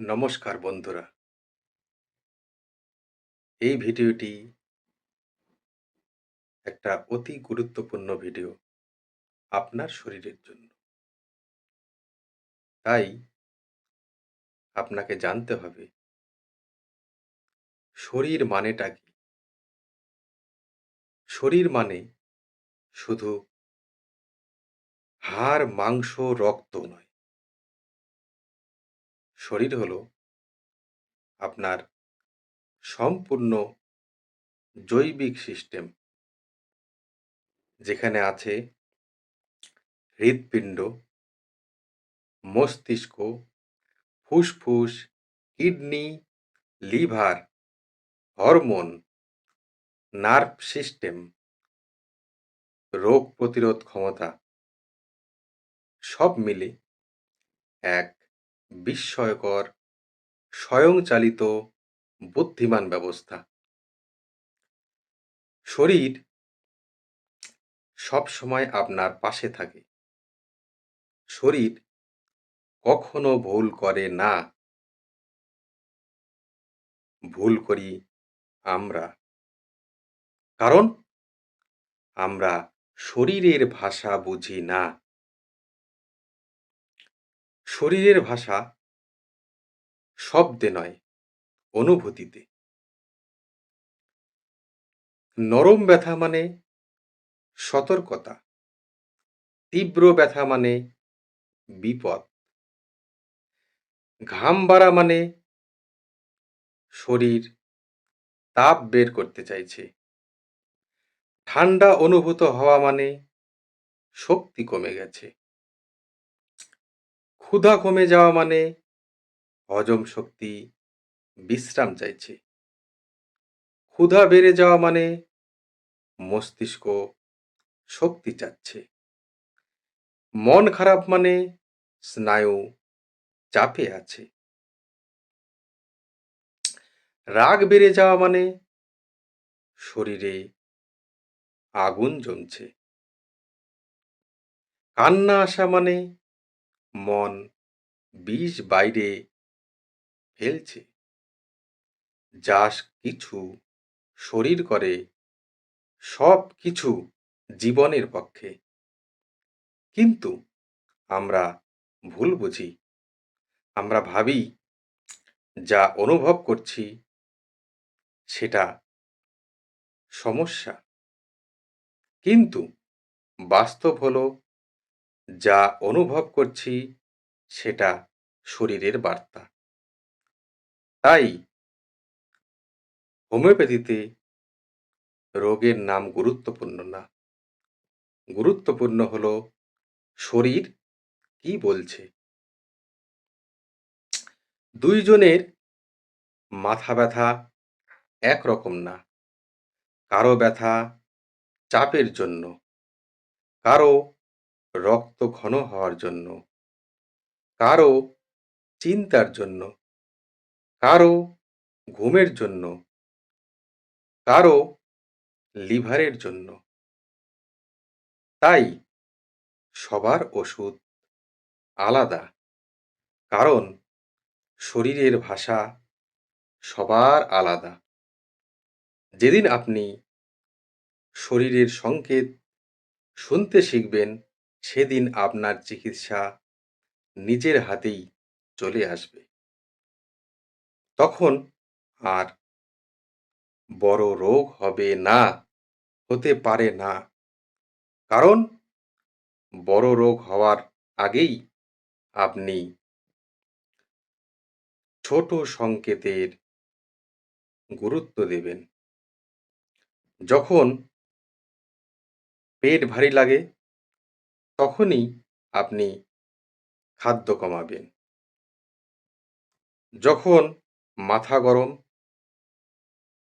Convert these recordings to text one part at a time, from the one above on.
নমস্কার বন্ধুরা। এই ভিডিওটি একটা অতি গুরুত্বপূর্ণ ভিডিও আপনার শরীরের জন্য। তাই আপনাকে জানতে হবে, শরীর মানেটা কি? শরীর মানে শুধু হাড়, মাংস, রক্ত নয়। শরীর হলো আপনার সম্পূর্ণ জৈবিক সিস্টেম। যেখানে আছে হৃৎপিণ্ড, মস্তিষ্ক, ফুসফুস, kidney, liver, hormone, nerve system, রোগ প্রতিরোধ ক্ষমতা, সব মিলে এক বিস্ময়কর, স্বয়ংচালিত, বুদ্ধিমান ব্যবস্থা। শরীর সব সময় আপনার পাশে থাকে। শরীর কখনো ভুল করে না। ভুল করি আমরা। কারণ আমরা শরীরের ভাষা বুঝি না। শরীরের ভাষা শব্দে নয়, অনুভূতিতে। নরম ব্যথা মানে সতর্কতা, তীব্র ব্যথা মানে বিপদ। ঘাম বাড়া মানে শরীর তাপ বের করতে চাইছে। ঠান্ডা অনুভূত হওয়া মানে শক্তি কমে গেছে। ক্ষুধা কমে যাওয়া মানে হজম শক্তি বিশ্রাম চাইছে। ক্ষুধা বেড়ে যাওয়া মানে মস্তিষ্ক শক্তি চাচ্ছে। মন খারাপ মানে স্নায়ু চাপে আছে। রাগ বেড়ে যাওয়া মানে শরীরে আগুন জমছে। কান্না আসা মানে মন বিষ বাইরে ফেলছে। যা কিছু শরীর করে, সব কিছু জীবনের পক্ষে। কিন্তু আমরা ভুল বুঝি। আমরা ভাবি, যা অনুভব করছি, সেটা সমস্যা। কিন্তু বাস্তব হলো যা অনুভব করছি, সেটা শরীরের বার্তা। তাই হোমিওপ্যাথিতে রোগের নাম গুরুত্বপূর্ণ না। গুরুত্বপূর্ণ হলো শরীর কি বলছে। দুইজনের মাথা ব্যথা একরকম না। কারও ব্যথা চাপের জন্য, কারও রক্ত ঘন হওয়ার জন্য। কারও চিন্তার জন্য। কারও ঘুমের জন্য। কারও লিভারের জন্য। তাই সবার ওষুধ আলাদা। কারণ শরীরের ভাষা সবার আলাদা। যেদিন আপনি শরীরের সংকেত শুনতে শিখবেন সেদিন আপনার চিকিৎসা নিজের হাতেই চলে আসবে। তখন আর বড় রোগ হবে না, হতে পারে না। কারণ বড় রোগ হওয়ার আগেই আপনি ছোট সংকেতের গুরুত্ব দেবেন। যখন পেট ভারী লাগে তখনই আপনি খাদ্য কমাবেন। যখন মাথা গরম,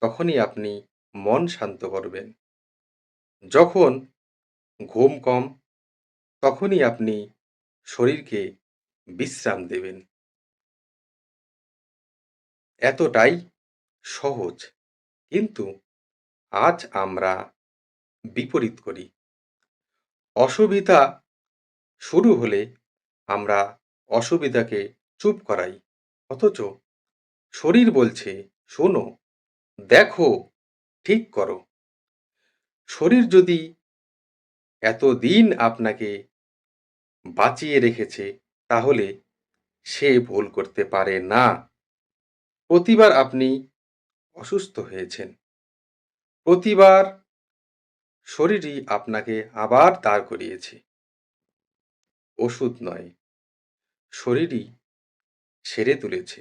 তখনই আপনি মন শান্ত করবেন। যখন ঘুম কম, তখনই আপনি শরীরকে বিশ্রাম দেবেন। এতটাই সহজ, কিন্তু আজ আমরা বিপরীত করি। অসুবিধা শুরু হলে আমরা অসুবিধাকে চুপ করাই। অথচ শরীর বলছে, শোনো, দেখো, ঠিক করো। শরীর যদি এতদিন আপনাকে বাঁচিয়ে রেখেছে, তাহলে সে ভুল করতে পারে না। প্রতিবার আপনি অসুস্থ হয়েছেন। প্রতিবার শরীরই আপনাকে আবার দাঁড় করিয়েছে। ওষুধ নয়, শরীরই সেরে তুলেছে।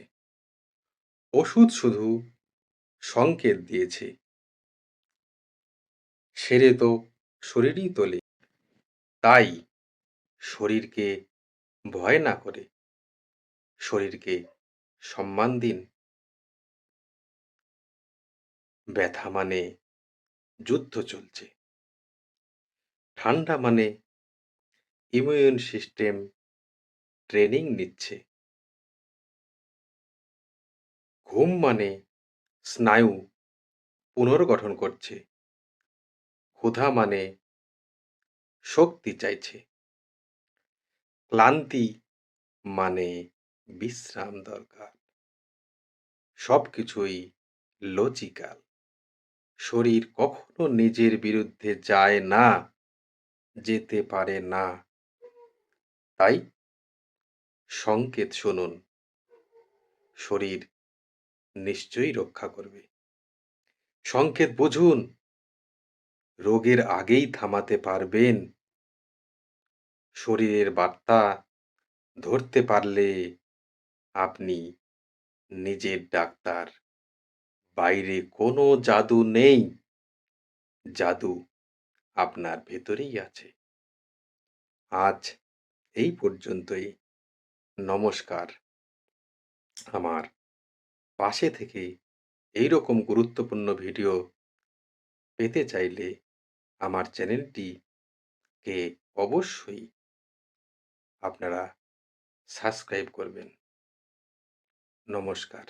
ওষুধ শুধু সংকেত দিয়েছে। সেরে তো শরীরই তোলে, তাই শরীরকে ভয় না করে, শরীরকে সম্মান দিন। ব্যথা মানে যুদ্ধ চলছে। ঠান্ডা মানে ইমিউন সিস্টেম ট্রেনিং নিচ্ছে। ঘুম মানে স্নায়ু পুনর্গঠন করছে। ক্ষুধা মানে শক্তি চাইছে। ক্লান্তি মানে বিশ্রাম দরকার। সবকিছুই লজিক্যাল শরীর কখনো নিজের বিরুদ্ধে যায় না। যেতে পারে না। তাই সংকেত শুনুন। শরীর নিশ্চয়ই রক্ষা করবে। সংকেত বুঝুন। রোগের আগেই থামাতে পারবেন। শরীরের বার্তা ধরতে পারলে আপনি নিজের ডাক্তার। বাইরে কোনো জাদু নেই। জাদু আপনার ভেতরেই আছে। আজ এই পর্যন্তই। নমস্কার। আমার পাশে থেকে এই রকম গুরুত্বপূর্ণ ভিডিও পেতে চাইলে আমার চ্যানেলটিকে অবশ্যই আপনারা সাবস্ক্রাইব করবেন। নমস্কার।